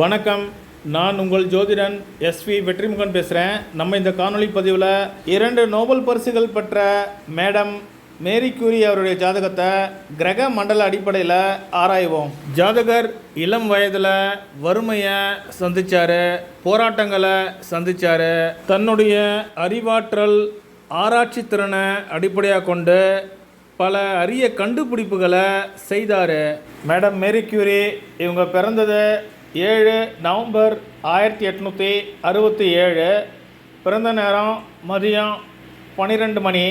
வணக்கம். நான் உங்கள் ஜோதிடன் எஸ்வி வெற்றிமுகன் பேசுகிறேன் நம்ம இந்த காணொளி பதிவில் இரண்டு நோபல் பரிசுகள் பெற்ற மேடம் மேரி கியூரி அவருடைய ஜாதகத்தை கிரக மண்டல அடிப்படையில் ஆராய்வோம். ஜாதகர் இளம் வயதில் வறுமையை சந்தித்தார் போராட்டங்களை சந்தித்தார் தன்னுடைய அறிவாற்றல் ஆராய்ச்சி திறனை அடிப்படையாக கொண்டு பல அரிய கண்டுபிடிப்புகளை செய்தார். மேடம் மேரி கியூரி இவங்க பிறந்தது ஏழு நவம்பர் ஆயிரத்தி எட்நூற்றி அறுபத்தி ஏழு. பிறந்த நேரம் மதியம் பன்னிரெண்டு மணி.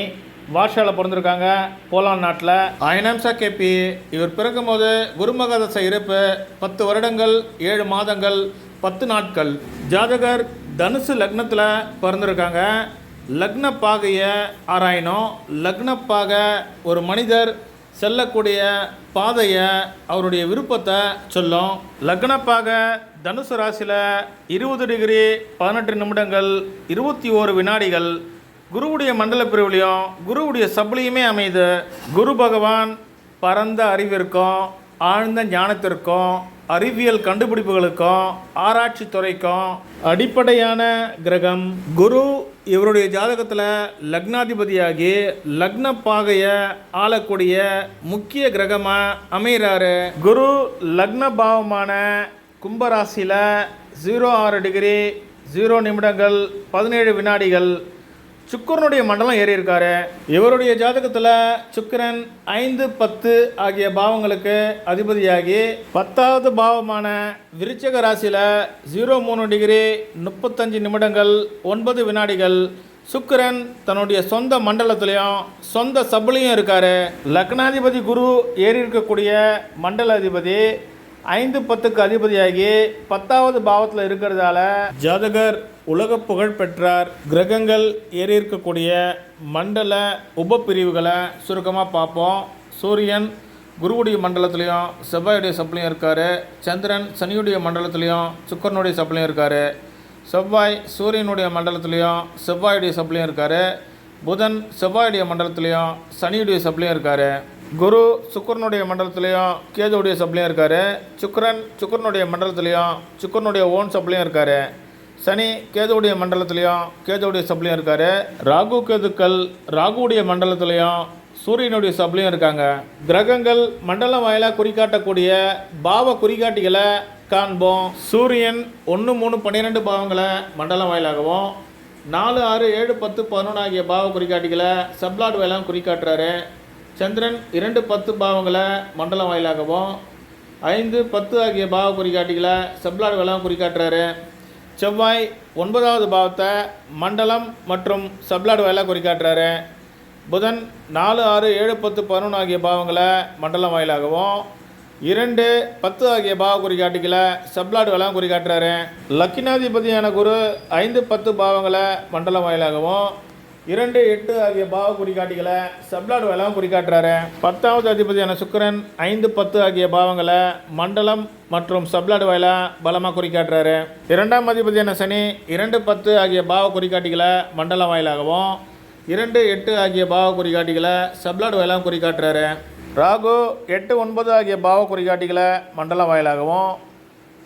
வார்ஷாவில் பிறந்திருக்காங்க போலான் நாட்டில். அயனாம்சா கேபி இவர் பிறக்கும்போது குருமகதச இருப்பு பத்து வருடங்கள் ஏழு மாதங்கள் பத்து நாட்கள். ஜாதகர் தனுசு லக்னத்தில் பிறந்திருக்காங்க. லக்ன பாகையை ஆராயணும். லக்ன ஒரு மனிதர் செல்லக்கூடிய பாதையை அவருடைய விருப்பத்தை சொல்லும். லக்னப்பாக தனுசு ராசியில் இருபது டிகிரி பதினெட்டு நிமிடங்கள் இருபத்தி ஓரு வினாடிகள் குருவுடைய மண்டல பிரிவுலையும் குருவுடைய சபலியுமே அமையுது குரு பகவான் பரந்த அறிவிற்கும் ஆழ்ந்த ஞானத்திற்கும் அறிவியல் கண்டுபிடிப்புகளுக்கும் ஆராய்ச்சி துறைக்கும் அடிப்படையான கிரகம் குரு. இவருடைய ஜாதகத்தில் லக்னாதிபதியாகி லக்ன பாகையை ஆளக்கூடிய முக்கிய கிரகமாக அமைகிறாரு குரு லக்ன பாவமான கும்பராசியில் ஜீரோ ஆறு டிகிரி ஜீரோ நிமிடங்கள் பதினேழு வினாடிகள் சுக்கரனுடைய மண்டலம் ஏறி இருக்காரு. இவருடைய ஜாதகத்தில் சுக்கிரன் ஐந்து பத்து ஆகிய பாவங்களுக்கு அதிபதியாகி பத்தாவது பாவமான விருச்சக ராசியில் ஜீரோ மூணு டிகிரி முப்பத்தஞ்சு நிமிடங்கள் ஒன்பது வினாடிகள். சுக்கரன் தன்னுடைய சொந்த மண்டலத்திலையும் சொந்த சபலையும் இருக்கார். லக்னாதிபதி குரு ஏறி இருக்கக்கூடிய மண்டல அதிபதி ஐந்து பத்துக்கு அதிபதியாகி பத்தாவது பாவத்தில் இருக்கிறதால ஜாதகர் உலக புகழ் பெற்றார் கிரகங்கள் ஏறி இருக்கக்கூடிய மண்டல உபப்பிரிவுகளை சுருக்கமாக பார்ப்போம். சூரியன் குருவுடைய மண்டலத்துலேயும் செவ்வாயுடைய சப்ளையும் இருக்கார். சந்திரன் சனியுடைய மண்டலத்துலேயும் சுக்கரனுடைய சப்ளையும் இருக்கார். செவ்வாய் சூரியனுடைய மண்டலத்துலேயும் செவ்வாயுடைய சப்ளையும் இருக்கார். புதன் செவ்வாயுடைய மண்டலத்துலேயும் சனியுடைய சப்ளையும் இருக்கார். குரு சுக்கரனுடைய மண்டலத்துலேயும் கேதுவுடைய சப்ளையும் இருக்கார். சுக்கரன் சுக்கரனுடைய மண்டலத்துலேயும் சுக்கரனுடைய ஓன் சப்ளையும் இருக்கார். சனி கேதுவுடைய மண்டலத்துலேயும் கேதுவுடைய சப்ளையும் இருக்கார். ராகு கேதுக்கள் ராகுவுடைய மண்டலத்துலேயும் சூரியனுடைய சப்ளையும் இருக்காங்க. கிரகங்கள் மண்டலம் வாயிலாக குறிக்காட்டக்கூடிய பாவ குறிகாட்டிகளை காண்போம். சூரியன் ஒன்று மூணு பன்னிரெண்டு பாவங்களை மண்டலம் வாயிலாகவும் நாலு ஆறு ஏழு பத்து பதினொன்று ஆகிய பாவ குறிகாட்டிகளை சப்ளாட் வாயிலாக குறிக்காட்டுறாரு சந்திரன் இரண்டு பத்து பாவங்களை மண்டலம் வாயிலாகவும் ஐந்து பத்து ஆகிய பாவ குறிகாட்டிகளை சப்ளாட் வாயிலாகவும் குறிக்காட்டுறாரு செவ்வாய் ஒன்பதாவது பாவத்தை மண்டலம் மற்றும் சப்லாடு வாயிலாக குறிக்காட்டுறாரு. புதன் நாலு ஆறு ஏழு பத்து பதினொன்று ஆகிய பாவங்களை மண்டலம் வாயிலாகவும் இரண்டு பத்து ஆகிய பாவ குறிகாட்டிகளை சப்லாடு வாயிலாக குறிகாட்டுறாரு லக்கினாதிபதியான குரு ஐந்து பத்து பாவங்களை மண்டலம் வாயிலாகவும் இரண்டு எட்டு ஆகிய பாவ குறிகாட்டிகளை சப்லாடு வேலாம் குறிக்காட்டுறாரு பத்தாவது அதிபதியான சுக்கிரன் ஐந்து பத்து ஆகிய பாவங்களை மண்டலம் மற்றும் சப்லாடு வாயிலா பலமாக குறிக்காட்டுறாரு இரண்டாம் அதிபதியான சனி இரண்டு பத்து ஆகிய பாவ குறிகாட்டிகளை மண்டலம் வாயிலாகவும் இரண்டு எட்டு ஆகிய பாவ குறிகாட்டிகளை சப்லாடு வாயிலாகவும் குறிக்காட்டுறாரு ராகு எட்டு ஒன்பது ஆகிய பாவ குறிகாட்டிகளை மண்டலம் வாயிலாகவும்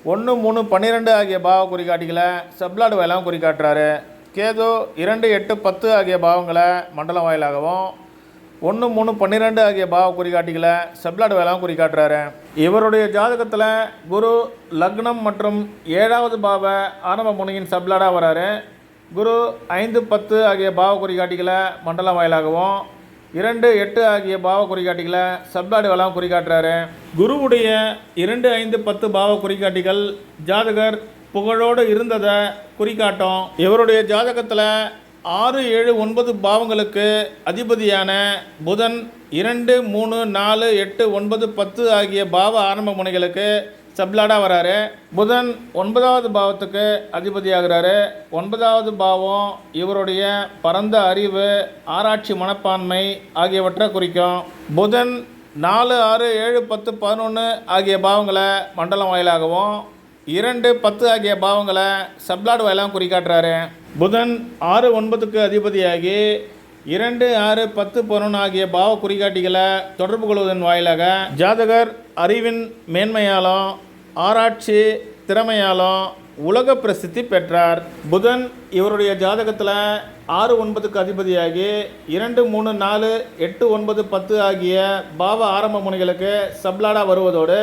ஒன்று மூணு பன்னிரெண்டு ஆகிய பாவ குறிகாட்டிகளை சப்லாடு வாயிலாகவும் குறிக்காட்டுறாரு கேது இரண்டு எட்டு பத்து ஆகிய பாவங்களை மண்டலம் வாயிலாகவும் ஒன்று மூணு பன்னிரெண்டு ஆகிய பாவ குறிகாட்டிகளை சப்ளாட் வேலாம் குறிக்காட்டுறாரு இவருடைய ஜாதகத்தில் குரு லக்னம் மற்றும் ஏழாவது பாவ ஆரம்ப முனையின் செப்லாடாக வராரு. குரு ஐந்து பத்து ஆகிய பாவ குறிகாட்டிகளை மண்டலம் வாயிலாகவும் இரண்டு எட்டு ஆகிய பாவ குறிகாட்டிகளை சப்ளாடு வேலாம் குறிக்காட்டுறாரு குருவுடைய இரண்டு ஐந்து பத்து பாவ குறிகாட்டிகள் ஜாதகர் புகழோடு இருந்ததை குறிக்காட்டும் இவருடைய ஜாதகத்தில் ஆறு ஏழு ஒன்பது பாவங்களுக்கு அதிபதியான புதன் இரண்டு மூணு நாலு எட்டு ஒன்பது பத்து ஆகிய பாவ ஆரம்ப முனைகளுக்கு சப்லாடாக வராரு. புதன் ஒன்பதாவது பாவத்துக்கு அதிபதியாகிறாரு. ஒன்பதாவது பாவம் இவருடைய பரந்த அறிவு ஆராய்ச்சி மனப்பான்மை ஆகியவற்றை குறிக்கும். புதன் நாலு ஆறு ஏழு பத்து பதினொன்று ஆகிய பாவங்களை மண்டலம் வாயிலாகவும் இரண்டு பத்து ஆகிய பாவங்களை சப்லாடு வாயிலாம் குறிக்காட்டுறாரு புதன் ஆறு ஒன்பதுக்கு அதிபதியாகி இரண்டு ஆறு பத்து பதினொன்று ஆகிய பாவ குறிகாட்டிகளை தொடர்பு கொள்வதன் வாயிலாக ஜாதகர் அறிவின் மேன்மையாலும் ஆராய்ச்சி திறமையாலும் உலக பிரசித்தி பெற்றார். புதன் இவருடைய ஜாதகத்தில் ஆறு ஒன்பதுக்கு அதிபதியாகி இரண்டு மூணு நாலு எட்டு ஒன்பது பத்து ஆகிய பாவ ஆரம்ப முனைகளுக்கு சப்லாடாக வருவதோடு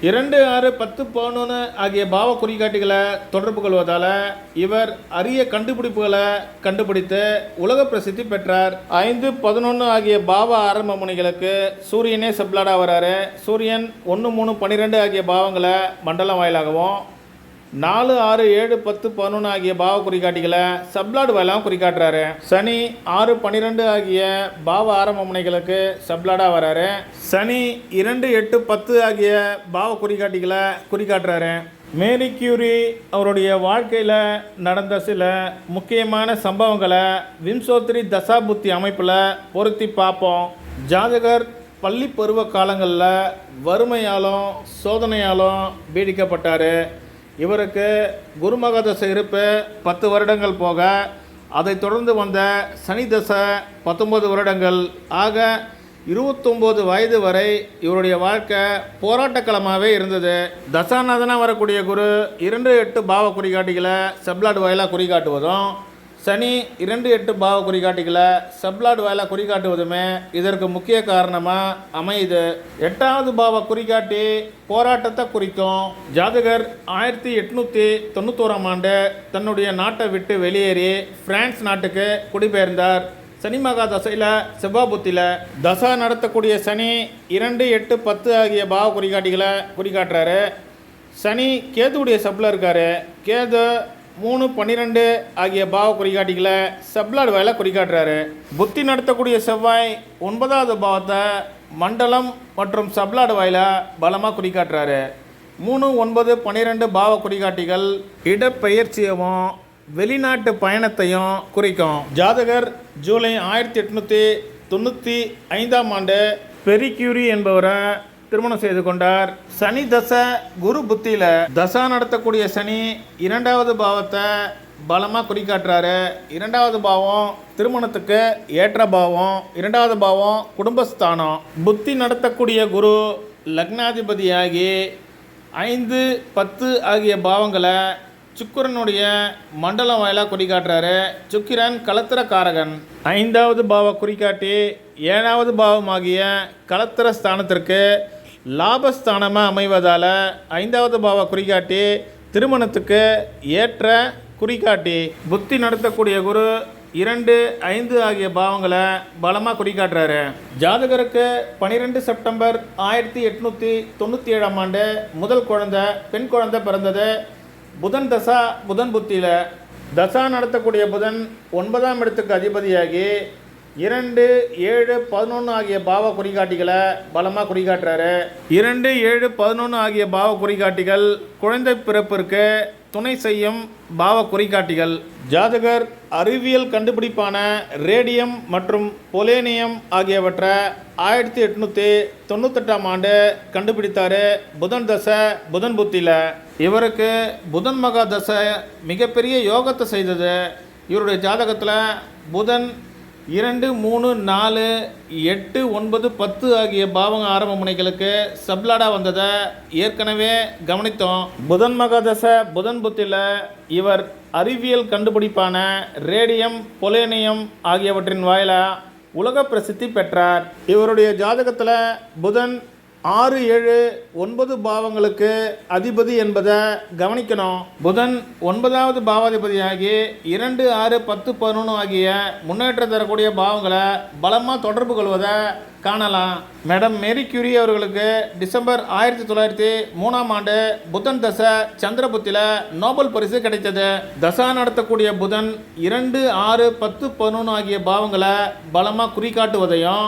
இரண்டு ஆறு பத்து பதினொன்று ஆகிய பாவ குறிகாட்டிகளை தொடர்பு கொள்வதால் இவர் அரிய கண்டுபிடிப்புகளை கண்டுபிடித்து உலக பிரசித்தி பெற்றார். ஐந்து பதினொன்று ஆகிய பாவ ஆரம்ப முனைகளுக்கு சூரியனே செப்லாடாக வராரு. சூரியன் ஒன்று மூணு பன்னிரெண்டு ஆகிய பாவங்களை மண்டலம் வாயிலாகவும் நாலு ஆறு ஏழு பத்து பதினொன்று ஆகிய பாவ குறிகாட்டிகளை சப்லாடு வாயிலாகவும் குறிக்காட்டுறாரு சனி ஆறு பன்னிரெண்டு ஆகிய பாவ ஆரம்ப முனைகளுக்கு சப்லாடாக வராரு. சனி இரண்டு எட்டு பத்து ஆகிய பாவ குறிகாட்டிகளை குறிக்காட்டுறாரு மேரி கியூரி அவருடைய வாழ்க்கையில் நடந்த சில முக்கியமான சம்பவங்களை விம்சோத்ரி தசாபுத்தி அமைப்பில் பொருத்தி பார்ப்போம். ஜாதகர் பள்ளி பருவ காலங்களில் வறுமையாலும் சோதனையாலும் பீடிக்கப்பட்டார். இவருக்கு குருமக தசை இருப்பு பத்து வருடங்கள் போக அதைத் தொடர்ந்து வந்த சனி தசை பத்தொன்பது வருடங்கள். ஆக இருபத்தொம்போது வயது வரை இவருடைய வாழ்க்கை போராட்டக்களமாகவே இருந்தது. தசாநாதனாக வரக்கூடிய குரு இரண்டு எட்டு பாவ குறிகாட்டிகளை சப்லாடு வாயிலாக குறிகாட்டுவதும் சனி இரண்டு எட்டு பாவ குறிகாட்டிகளை செப்லாட் வாயிலாக குறிகாட்டுவதுமே இதற்கு முக்கிய காரணமாக அமையுது. எட்டாவது பாவ குறிகாட்டி போராட்டத்தை குறிக்கும். ஜாதகர் ஆயிரத்தி எட்நூற்றி தொண்ணூத்தோராம் ஆண்டு தன்னுடைய நாட்டை விட்டு வெளியேறி பிரான்ஸ் நாட்டுக்கு குடிபெயர்ந்தார். சனி மகா தசையில் செவ்வாபுத்தியில் தசா நடத்தக்கூடிய சனி இரண்டு எட்டு பத்து ஆகிய பாவ குறிகாட்டிகளை குறிகாட்டுறாரு. சனி கேதுவுடைய சப்பில் இருக்கார். கேது மூணு பன்னிரெண்டு ஆகிய பாவ குறிகாட்டிகளை சப்லாடு வேலை குறிகாட்டுறாரு. புத்தி நடத்தக்கூடிய செவ்வாய் ஒன்பதாவது பாவத்தை மண்டலம் மற்றும் சப்லாடு வாயில பலமாக குறிகாட்டுறாரு. மூணு ஒன்பது பன்னிரெண்டு பாவ குறிகாட்டிகள் இடப்பெயர்ச்சியவும் வெளிநாட்டு பயணத்தையும் குறிக்கும். ஜாதகர் ஜூலை ஆயிரத்தி எட்நூற்றி தொண்ணூற்றி ஐந்தாம் ஆண்டு பெரிக்யூரி என்பவரை திருமணம் செய்து கொண்டார். சனி தசை குரு புத்தியில் தசா நடத்தக்கூடிய சனி இரண்டாவது பாவத்தை பலமாக குறிக்காட்டுறாரு. இரண்டாவது பாவம் திருமணத்துக்கு ஏற்ற பாவம். இரண்டாவது பாவம் குடும்பஸ்தானம். புத்தி நடத்தக்கூடிய குரு லக்னாதிபதியாகி ஐந்து பத்து ஆகிய பாவங்களை சுக்கிரனுடைய மண்டலம் வாயிலாக குறிக்காட்டுறாரு. சுக்கிரன் கலத்திர காரகன் ஐந்தாவது பாவ குறிக்காட்டி ஏழாவது பாவமாகிய கலத்திர ஸ்தானத்திற்கு லாபஸ்தானமாக அமைவதால் ஐந்தாவது பாவ குறிகாட்டி திருமணத்துக்கு ஏற்ற குறிகாட்டி. புத்தி நடத்தக்கூடிய குரு இரண்டு ஐந்து ஆகிய பாவங்களை பலமாக குறிக்காட்டுறாரு ஜாதகருக்கு பன்னிரெண்டு செப்டம்பர் ஆயிரத்தி எட்நூற்றி தொண்ணூற்றி ஏழாம் ஆண்டு முதல் குழந்தை பெண் குழந்தை பிறந்தது. புதன் தசா புதன் புத்தியில் தசா நடத்தக்கூடிய புதன் ஒன்பதாம் இடத்துக்கு அதிபதியாகி இரண்டு ஏழு பதினொன்று ஆகிய பாவ குறிகாட்டிகளை பலமாக குறிகாட்டுறாரு. இரண்டு ஏழு பதினொன்று ஆகிய பாவ குறிகாட்டிகள் குழந்தை பிறப்பிற்கு துணை செய்யும் பாவ குறிகாட்டிகள். ஜாதகர் அறிவியல் கண்டுபிடிப்பான ரேடியம் மற்றும் பொலேனியம் ஆகியவற்றை ஆயிரத்தி எட்நூற்றி தொண்ணூத்தெட்டாம் ஆண்டு கண்டுபிடித்தார் புதன் தசை புதன் புத்தியில். இவருக்கு புதன் மகா தசை மிகப்பெரிய யோகத்தை செய்தது. இவருடைய ஜாதகத்தில் புதன் இரண்டு மூணு நாலு எட்டு ஒன்பது பத்து ஆகிய பாவங்க ஆரம்ப முனைகளுக்கு சப்லாடா வந்ததை ஏற்கனவே கவனித்தோம். புதன் மகாதச புதன் புத்தியில் இவர் அறிவியல் கண்டுபிடிப்பான ரேடியம் பொலேனியம் ஆகியவற்றின் வாயிலா உலக பிரசித்தி பெற்றார். இவருடைய ஜாதகத்தில் புதன் ஆறு ஏழு ஒன்பது பாவங்களுக்கு அதிபதி என்பதை கவனிக்கணும். புதன் ஒன்பதாவது பாவாதிபதியாகி இரண்டு ஆறு பத்து பதினொன்று ஆகிய முன்னேற்றம் தரக்கூடிய பாவங்களை பலமாக தொடர்பு கொள்வதை காணலாம். மேடம் மேரி கியூரி அவர்களுக்கு டிசம்பர் ஆயிரத்தி தொள்ளாயிரத்தி மூணாம் ஆண்டு புதன் தசை சந்திரபுத்தியில் நோபல் பரிசு கிடைத்தது. தசா நடத்தக்கூடிய புதன் இரண்டு ஆறு பத்து பதினொன்று ஆகிய பாவங்களை பலமாக குறிகாட்டுவதையும்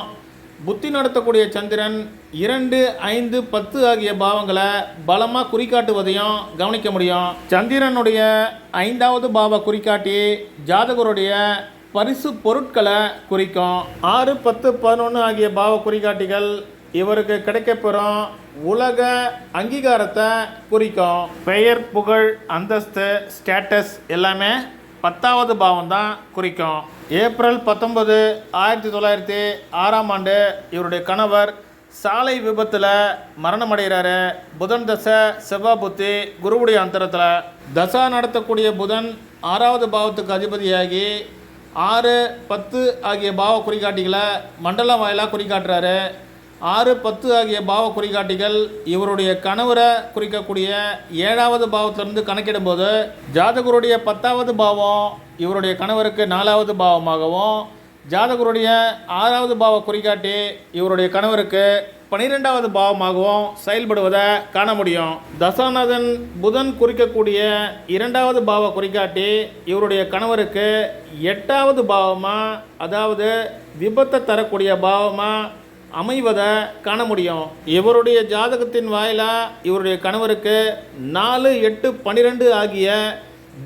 புத்தி நடத்தக்கூடிய சந்திரன் இரண்டு ஐந்து பத்து ஆகிய பாவங்களை பலமாக குறிக்காட்டுவதையும் கவனிக்க முடியும். சந்திரனுடைய ஐந்தாவது பாவ குறிக்காட்டி ஜாதகருடைய பரிசு பொருட்களை குறிக்கும். ஆறு பத்து பதினொன்று ஆகிய பாவ குறிகாட்டிகள் இவருக்கு கிடைக்கப்பெறும் உலக அங்கீகாரத்தை குறிக்கும். பெயர் புகழ் அந்தஸ்து ஸ்டேட்டஸ் எல்லாமே பத்தாவது பாவம் தான் குறிக்கும். ஏப்ரல் பத்தொன்பது ஆயிரத்தி தொள்ளாயிரத்தி ஆறாம் ஆண்டு இவருடைய கணவர் சாலை விபத்தில் மரணம் அடைகிறாரு புதன் தசை செவ்வாய் புத்தி குருவுடைய அந்தரத்தில் தசா நடத்தக்கூடிய புதன் ஆறாவது பாவத்துக்கு அதிபதியாகி ஆறு பத்து ஆகிய பாவ குறிகாட்டிகளை மண்டலம் வாயிலாக குறிகாட்டுறாரு. ஆறு பத்து ஆகிய பாவ குறிகாட்டிகள் இவருடைய கணவரை குறிக்கக்கூடிய ஏழாவது பாவத்திலிருந்து கணக்கிடும்போது ஜாதகருடைய பத்தாவது பாவம் இவருடைய கணவருக்கு நாலாவது பாவமாகவும் ஜாதகருடைய ஆறாவது பாவ குறிகாட்டி இவருடைய கணவருக்கு பனிரெண்டாவது பாவமாகவும் செயல்படுவதை காண முடியும். தசாநாதன் புதன் குறிக்கக்கூடிய இரண்டாவது பாவ குறிகாட்டி இவருடைய கணவருக்கு எட்டாவது பாவமாக அதாவது விபத்தை தரக்கூடிய பாவமாக அமைவதை காண முடியும். இவருடைய ஜாதகத்தின் வாயிலாக இவருடைய கணவருக்கு நாலு எட்டு பன்னிரெண்டு ஆகிய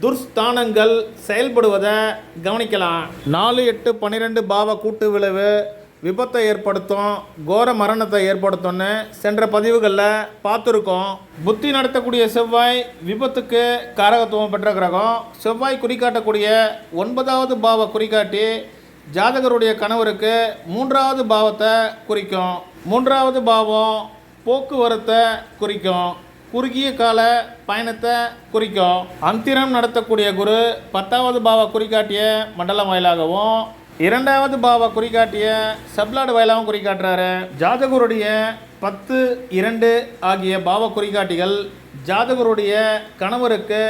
துர்ஸ்தானங்கள் செயல்படுவதை கவனிக்கலாம். நாலு எட்டு பன்னிரெண்டு பாவ கூட்டு விளைவு விபத்தை ஏற்படுத்தும் கோர மரணத்தை ஏற்படுத்தும்னு சென்ற பதிவுகளில் பார்த்துருக்கோம். புத்தி நடத்தக்கூடிய செவ்வாய் விபத்துக்கு காரகத்துவம் பெற்ற கிரகம். செவ்வாய் குறிக்காட்டக்கூடிய ஒன்பதாவது பாவ குறிக்காட்டி ஜாதகருடைய கணவருக்கு மூன்றாவது பாவத்தை குறிக்கும். மூன்றாவது பாவம் போக்குவரத்தை குறிக்கும். குறுகிய கால பயணத்தை குறிக்கும். அந்திரம் நடத்தக்கூடிய குரு பத்தாவது பாவ குறிக்காட்டிய மண்டலம் வாயிலாகவும் இரண்டாவது பாவ குறிகாட்டிய சப்லாடு வாயிலாகவும் குறிக்காட்டுறாரு ஜாதகருடைய பத்து இரண்டு ஆகிய பாவ குறிகாட்டிகள் ஜாதகருடைய கணவருக்கு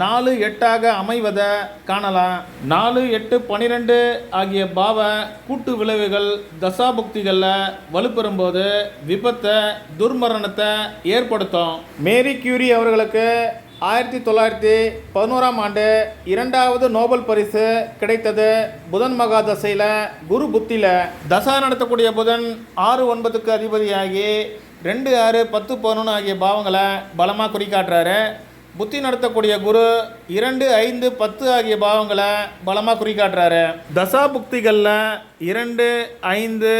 நாலு எட்டாக அமைவதை காணலாம். நாலு எட்டு பன்னிரெண்டு ஆகிய பாவ கூட்டு விளைவுகள் தசாபுக்திகளில் வலுப்பெறும்போது விபத்தை துர்மரணத்தை ஏற்படுத்தும். மேரி கியூரி அவர்களுக்கு ஆயிரத்தி தொள்ளாயிரத்தி பதினோராம் ஆண்டு இரண்டாவது நோபல் பரிசு கிடைத்தது புதன் மகா தசையில் குரு புத்தியில் தசா நடத்தக்கூடிய புதன் ஆறு ஒன்பதுக்கு அதிபதியாகி ரெண்டு ஆறு பத்து பதினொன்று ஆகிய பாவங்களை பலமாக குறிக்காட்டுறாரு. புத்தி நடத்தக்கூடிய குரு இரண்டு ஐந்து பத்து ஆகிய பாவங்களை பலமாக குறிக்காட்டுறாரு. தசா புக்திகளில் இரண்டு ஐந்து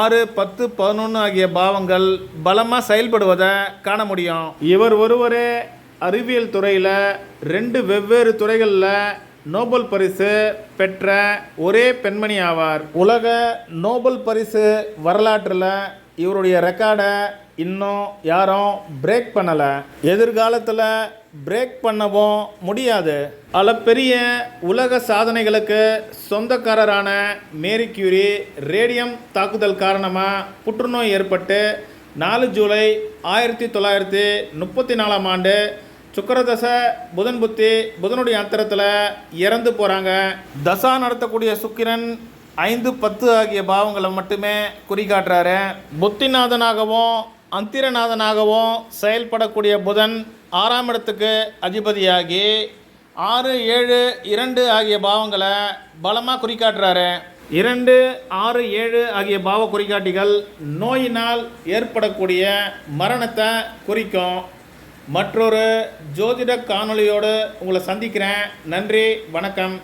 ஆறு பத்து பதினொன்று ஆகிய பாவங்கள் பலமாக செயல்படுவதை காண முடியும். இவர் ஒருவரே அறிவியல் துறையில் ரெண்டு வெவ்வேறு துறைகளில் நோபல் பரிசு பெற்ற ஒரே பெண்மணி ஆவார். உலக நோபல் பரிசு வரலாற்றில் இவருடைய ரெக்கார்டை இன்னும் யாரும் பிரேக் பண்ணலை. எதிர்காலத்தில் பிரேக் பண்ணவும் முடியாது. அளப்பெரிய பெரிய உலக சாதனைகளுக்கு சொந்தக்காரரான மேரி கியூரி ரேடியம் தாக்குதல் காரணமாக புற்றுநோய் ஏற்பட்டு நாலு ஜூலை ஆயிரத்தி தொள்ளாயிரத்தி முப்பத்தி நாலாம் ஆண்டு சுக்கரதசை புதன் புத்தி புதனுடைய அந்தரத்தில் இறந்து போகிறாங்க தசா நடத்தக்கூடிய சுக்கிரன் ஐந்து பத்து ஆகிய பாவங்களை மட்டுமே குறிகாட்டுறாரு. புத்திநாதனாகவும் அந்திரநாதனாகவும் செயல்படக்கூடிய புதன் ஆறாம் இடத்துக்கு அதிபதியாகி ஆறு ஏழு இரண்டு ஆகிய பாவங்களை பலமாக குறிக்காட்டுறாரு. இரண்டு ஆறு ஏழு ஆகிய பாவ குறிகாட்டிகள் நோயினால் ஏற்படக்கூடிய மரணத்தை குறிக்கும். மற்றொரு ஜோதிட காணொளியோடு உங்களை சந்திக்கிறேன். நன்றி வணக்கம்.